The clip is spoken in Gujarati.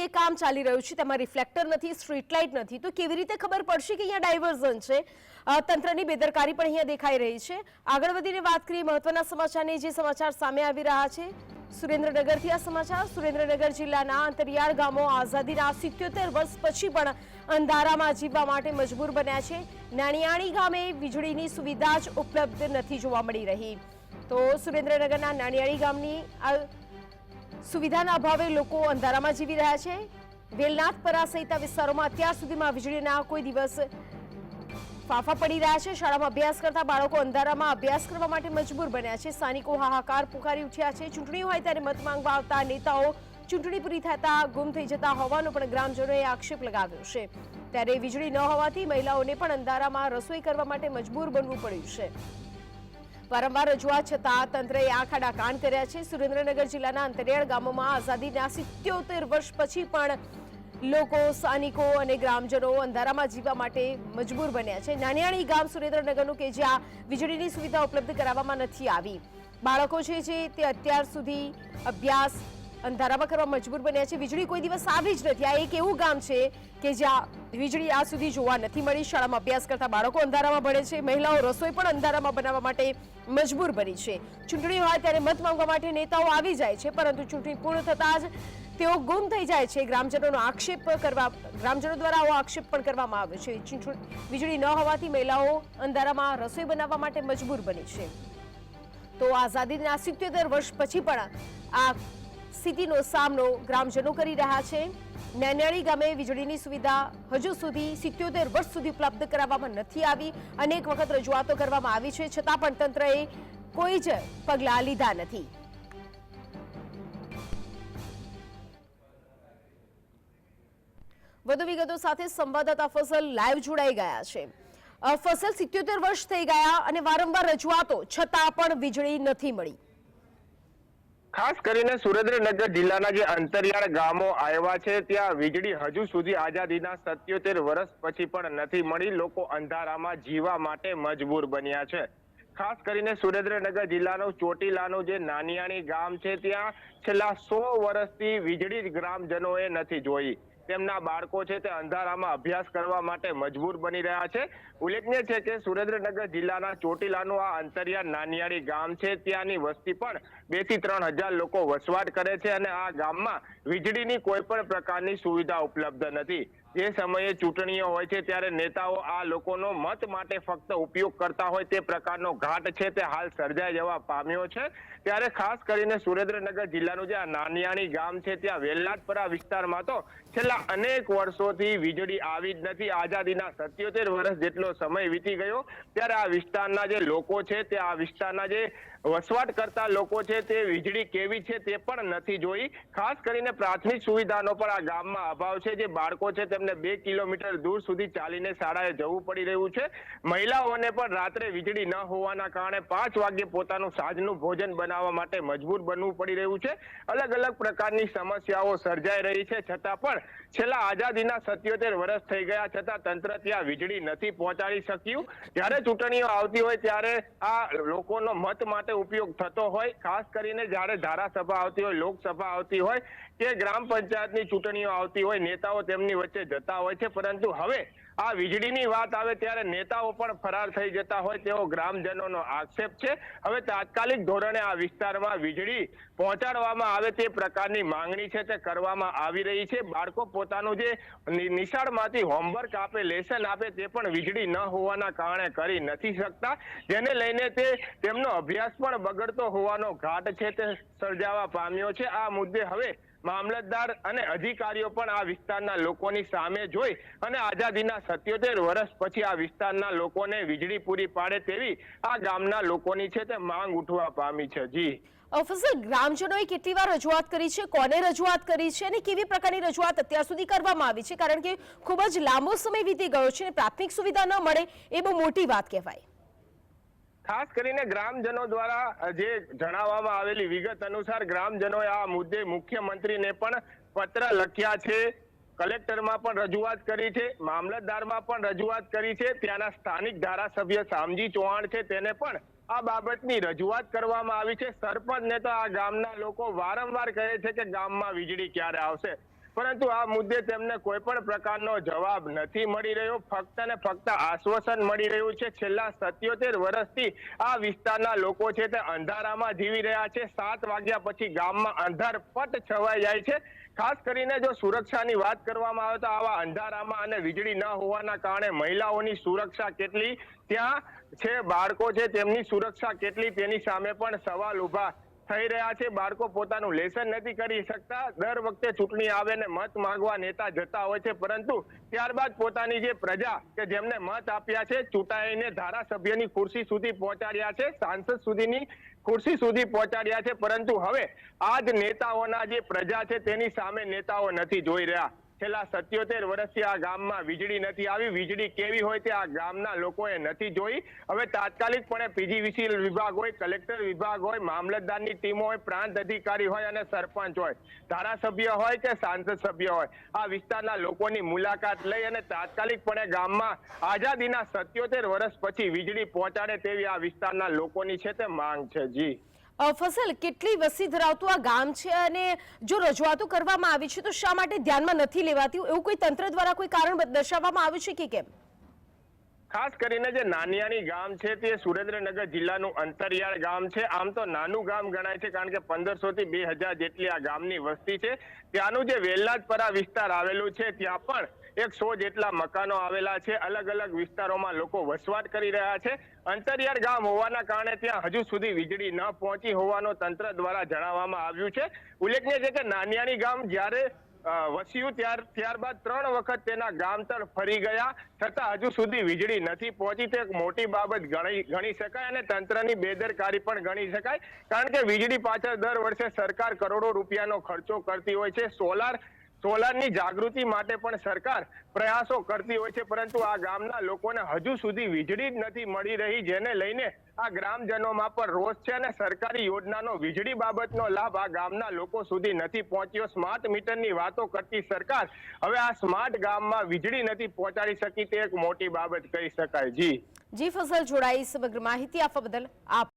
કે કામ ચાલી રહ્યું છે, તેમાં રિફ્લેક્ટર નથી સ્ટ્રીટ લાઇટ નથી. તો કેવી રીતે ખબર પડશે કે અહીંયા ડાયવર્ઝન છે? તંત્રની બેદરકારી પણ અહીંયા દેખાઈ રહી છે. આગળ વધીને વાત કરીએ મહત્વના સમાચારની, જે સમાચાર સામે આવી રહ્યા છે. સુરેન્દ્રનગરથી આ સમાચાર, સુરેન્દ્રનગર જિલ્લાના અંતરિયાળ ગામો આઝાદીના સિત્યોતેર વર્ષ પછી પણ અંધારામાં જીવવા માટે મજબૂર બન્યા છે. નાણિયાણી ગામે વીજળીની સુવિધા જ ઉપલબ્ધ નથી જોવા મળી રહી. તો સુરેન્દ્રનગરના નાણિયાળી ગામની આ સુવિધાના અભાવે લોકો અંધારામાં જીવી રહ્યા છે. વેલનાથપરા સહિત વિસ્તારોમાં અત્યાર સુધીમાં વીજળીના કોઈ દિવસ ફાફા પડી રહ્યા છે. શાળામાં અભ્યાસ કરતા બાળકો અંધારામાં અભ્યાસ કરવા માટે મજબૂર બન્યા છે. સ્થાનિકો હાહાકાર પુકારી ઉઠ્યા છે. ચૂંટણી હોય ત્યારે મત માંગવા આવતા નેતાઓ ચૂંટણી પૂરી થતા ગુમ થઈ જતા હોવાનો પણ ગ્રામજનોએ આક્ષેપ લગાવ્યો છે. ત્યારે વીજળી ન હોવાથી મહિલાઓને પણ અંધારામાં રસોઈ કરવા માટે મજબૂર બનવું પડ્યું છે. વારંવાર રજૂઆત છતાં તંત્રએ આંખ કાંડ કર્યા છે. સુરેન્દ્રનગર જિલ્લાના અંતરિયાળ ગામોમાં આઝાદીના સિત્યોતેર વર્ષ પછી પણ લોકો સ્થાનિકો અને ગ્રામજનો અંધારામાં જીવવા માટે મજબૂર બન્યા છે. નાનિયાણી ગામ સુરેન્દ્રનગરનું કે જ્યાં વીજળીની સુવિધા ઉપલબ્ધ કરાવવામાં નથી આવી. બાળકો છે જે તે અત્યાર સુધી અભ્યાસ અંધારામાં કરવા મજબૂર બન્યા છે. વીજળી કોઈ દિવસ આવી જ નથી. આ એક એવું ગામ છે કે જ્યાં વીજળી આજ સુધી જોવા નથી મળી. શાળામાં અભ્યાસ કરતા બાળકો અંધારામાં ભણે છે. મહિલાઓ રસોઈ પણ અંધારામાં બનાવવા માટે મજબૂર બની છે. ચૂંટણી હોય ત્યારે મત માંગવા માટે નેતાઓ આવી જાય છે, પરંતુ ચૂંટણી પૂર્ણ થતાં જ તેઓ ગુમ થઈ જાય છે. ગ્રામજનોનો આક્ષેપ કરવા, ગ્રામજનો દ્વારા આવો આક્ષેપ પણ કરવામાં આવ્યો છે. વીજળી ન હોવાથી મહિલાઓ અંધારામાં રસોઈ બનાવવા માટે મજબૂર બની છે. તો આઝાદીના સિત્યોતેર વર્ષ પછી પણ આ સ્થિતિનો સામનો ગ્રામજનો કરી રહ્યા છે. નેનાળી ગામે વીજળીની સુવિધા હજુ સુધી સિત્યોતેર વર્ષ સુધી ઉપલબ્ધ કરાવવામાં નથી આવી. અનેક વખત રજૂઆતો કરવામાં આવી છે. છતાં પણ તંત્રએ કોઈ જ પગલાં લીધા નથી. વધુ વિગતો સાથે સંવાદદાતા ફસલ લાઈવ જોડાઈ ગયા છે. ફસલ સિત્યોતેર વર્ષ થઈ ગયા અને વારંવાર રજૂઆતો છતાં પણ વીજળી નથી મળી. ખાસ કરીને સુરેન્દ્રનગર જિલ્લાના જે અંતરિયાળ ગામો આવ્યા છે, ત્યાં વીજળી હજુ સુધી આઝાદીના સત્યોતેર વર્ષ પછી પણ નથી મળી. લોકો અંધારામાં જીવા માટે મજબૂર બન્યા છે. ખાસ કરીને સુરેન્દ્રનગર જિલ્લાનો ચોટીલાનું જે નાનિયાણી ગામ છે, ત્યાં છેલ્લા સો વર્ષથી વીજળી જ ગ્રામજનોએ નથી જોઈ. તેમના બાળકો છે તે અંધારામાં અભ્યાસ કરવા માટે મજબૂર બની રહ્યા છે. ઉલ્લેખનીય છે કે સુરેન્દ્રનગર જિલ્લાના ચોટીલાનું આ અંતરિયાળ નાનિયાળી ગામ છે. ત્યાંની વસ્તી પણ બેથી ત્રણ હજાર લોકો વસવાટ કરે છે અને આ ગામમાં વીજળીની કોઈ પણ પ્રકારની સુવિધા ઉપલબ્ધ નથી. જે સમયે ચૂંટણીઓ હોય છે ત્યારે નેતાઓ આ લોકોનો મત માટે ફક્ત ઉપયોગ કરતા હોય તે પ્રકારનો ઘાટ છે તે હાલ સર્જાઈ જવા પામ્યો છે. ત્યારે ખાસ કરીને સુરેન્દ્રનગર જિલ્લાનું જે આ નાનિયાણી ગામ છે ત્યાં વેલ્લાટપરા વિસ્તારમાં તો છેલ્લા અનેક વર્ષોથી વીજળી આવી જ નથી. આઝાદીના સત્યોતેર વર્ષ જેટલો સમય વીતી ગયો. ત્યારે આ વિસ્તારના જે લોકો છે તે આ વિસ્તારના જે વસવાટ કરતા લોકો છે તે વીજળી કેવી છે તે પણ નથી જોઈ. ખાસ કરીને પ્રાથમિક સુવિધાનો પણ આ ગામમાં અભાવ છે જે બાળકો છે તેમને બે કિલોમીટર દૂર સુધી ચાલીને શાળાએ જવું પડી રહ્યું છે. મહિલાઓને પણ રાત્રે વીજળી ન હોવાના કારણે પાંચ વાગ્યે પોતાનું સાંજનું ભોજન બનાવવા માટે મજબૂર બનવું પડી રહ્યું છે. અલગ અલગ પ્રકારની સમસ્યાઓ સર્જાઈ રહી છે. છતાં પણ છેલ્લા આઝાદીના સત્યોતેર વર્ષ થઈ ગયા છતાં તંત્ર ત્યાં વીજળી નથી પહોંચાડી શક્યું. જ્યારે ચૂંટણીઓ આવતી હોય ત્યારે આ લોકોનો મત માટે ઉપયોગ થતો હોય, ખાસ કરીને જ્યારે ધારાસભા આવતી હોય, લોકસભા આવતી હોય કે ગ્રામ પંચાયતની ચૂંટણીઓ આવતી હોય, નેતાઓ તેમની વચ્ચે જતા હોય છે. પરંતુ હવે આ વીજળીની વાત આવે ત્યારે નેતાઓ પણ ફરાર થઈ જતા હોય તેવો ગ્રામજનોનો આક્ષેપ છે. હવે તાત્કાલિક ધોરણે આ વિસ્તારમાં વીજળી પહોંચાડવામાં આવે તે પ્રકારની માંગણી છે તે કરવામાં આવી રહી છે. બાળકો પોતાનું જે નિશાળમાંથી હોમવર્ક આપે, લેસન આપે તે પણ વીજળી ન હોવાના કારણે કરી નથી શકતા. જેને લઈને તે, તેમનો અભ્યાસ પણ બગડતો હોવાનો ઘાટ છે તે સર્જાવા પામ્યો છે. આ મુદ્દે હવે મામલતદાર અને અધિકારીઓ પણ આ વિસ્તારના લોકોની સામે જોઈ અને આઝાદીના સત્યોતેર વર્ષ પછી આ વિસ્તારના લોકોને વીજળી પૂરી પાડે તેવી આ ગામના લોકોની છે તે માંગ ઉઠવા પામી છે. જી. ઓફિસર, ગ્રામજનોએ કેટલી વાર રજૂઆત કરી છે? કોને રજૂઆત કરી છે? અને કેવી પ્રકારની રજૂઆત અત્યાર સુધી કરવામાં આવી છે? કારણ કે ખૂબ જ લાંબો સમય વીતી ગયો છે અને પ્રાથમિક સુવિધા ન મળે એ બહુ મોટી વાત કહેવાય. ખાસ કરીને ગ્રામજનો દ્વારા જે જણાવવામાં આવેલી વિગત અનુસાર ગ્રામજનોએ આ મુદ્દે મુખ્યમંત્રીને પણ પત્ર લખ્યા છે. કલેક્ટરમાં પણ રજૂઆત કરી છે. મામલતદારમાં પણ રજૂઆત કરી છે. ત્યાંના સ્થાનિક ધારાસભ્ય શામજી ચૌહાણ છે. તેને પણ આ બાબતની રજૂઆત કરવામાં આવી છે. સરપંચને તો આ ગામના લોકો વારંવાર કહે છે કે ગામમાં વીજળી ક્યારે આવશે? પરંતુ આ મુદ્દે તેમને કોઈ પણ પ્રકારનો જવાબ નથી મળી રહ્યો. ફક્ત ને ફક્ત આશ્વાસન મળી રહ્યું છે. છેલ્લા સત્યોતેર વર્ષથી આ વિસ્તારના લોકો છે તે અંધારામાં જીવી રહ્યા છે. સાત વાગ્યા પછી ગામમાં અંધારપટ છવાઈ જાય છે. ખાસ કરીને જો સુરક્ષાની વાત કરવામાં આવે તો આવા અંધારામાં અને વીજળી ન હોવાના કારણે મહિલાઓની સુરક્ષા કેટલી ત્યાં છે, બાળકો છે, તેમની સુરક્ષા કેટલી તેની સામે પણ સવાલ ઊભા થઈ રહ્યા છે. બાળકો પોતાનું લેસન નથી કરી શકતા. દર વખતે ચૂંટણી આવે ને મત માંગવા નેતા જતા હોય છે. પરંતુ ત્યારબાદ પોતાની જે પ્રજા કે જેમને મત આપ્યા છે, ચૂંટાઈને ધારાસભ્યની ખુરશી સુધી પહોંચાડ્યા છે. સાંસદ સુધીની ખુરશી સુધી પહોંચાડ્યા છે. પરંતુ હવે આ જ નેતાઓના જે પ્રજા છે, તેની સામે નેતાઓ નથી જોઈ રહ્યા. છેલ્લા સત્યોતેર વર્ષથી આ ગામમાં વીજળી નથી આવી. વીજળી કેવી હોય તે આ ગામના લોકોએ નથી જોઈ. હવે તાત્કાલિકપણે પીજીવીસી વિભાગ હોય, કલેક્ટર વિભાગ હોય, મામલતદારની ટીમો હોય, પ્રાંત અધિકારી હોય અને સરપંચ હોય, ધારાસભ્ય હોય કે સાંસદ સભ્ય હોય, આ વિસ્તારના લોકોની મુલાકાત લઈ અને તાત્કાલિકપણે ગામમાં આઝાદીના સત્યોતેર વર્ષ પછી વીજળી પહોંચાડે તેવી આ વિસ્તારના લોકોની છે તે માંગ છે. જી. ફસલ કેટલી વસ્તી ધરાવતું આ ગામ છે અને જો રજૂઆતો કરવામાં આવી છે તો શા માટે ધ્યાનમાં નથી લેવાતી? એવું કોઈ તંત્ર દ્વારા કોઈ કારણ દર્શાવવામાં આવ્યું છે કે કેમ? ખાસ કરીને જે નાનિયાની ગામ છે તે સુરેન્દ્રનગર જિલ્લાનું અંતરિયાળ ગામ છે. આમ તો નાનું ગામ ગણાય છે કારણ કે પંદરસો થી બે હજાર જેટલી આ ગામની વસ્તી છે. ત્યાંનું જે વેલનાથપરા વિસ્તાર આવેલું છે, ત્યાં પણ એક સો જેટલા મકાનો આવેલા છે. અલગ અલગ વિસ્તારોમાં લોકો વસવાટ કરી રહ્યા છે. અંતરિયાળ ગામ હોવાના કારણે ત્યાં હજુ સુધી વીજળી ન પહોંચી હોવાનો તંત્ર દ્વારા જણાવવામાં આવ્યું છે. ઉલ્લેખનીય છે કે નાનિયાની ગામ જ્યારે વસ્યું ત્યાર, ત્યારબાદ ત્રણ વખત તેના ગામ તરફ ફરી ગયા. છતાં હજુ સુધી વીજળી નથી પહોંચી. તે એક મોટી બાબત ગણી ગણી શકાય અને તંત્રની બેદરકારી પણ ગણી શકાય. કારણ કે વીજળી પાછળ દર વર્ષે સરકાર કરોડો રૂપિયાનો ખર્ચો કરતી હોય છે. સોલાર સોલારની જાગૃતિ માટે પણ સરકાર પ્રયાસો કરતી હોય છે, પરંતુ આ ગામના લોકોને હજુ સુધી વીજળી જ નથી મળી રહી, જેને લઈને આ ગ્રામજનોમાં પણ રોષ છે અને સરકારી યોજનાનો વીજળી બાબતનો લાભ આ ગામના લોકો સુધી નથી પહોંચ્યો. સ્માર્ટ મીટરની વાતો કરતી સરકાર હવે આ સ્માર્ટ ગામમાં વીજળી નથી પહોંચાડી શકી તે એક મોટી બાબત કહી શકાય. જી. જી ફસલ જોડાઈ. સમગ્ર માહિતી આપવા બદલ આપ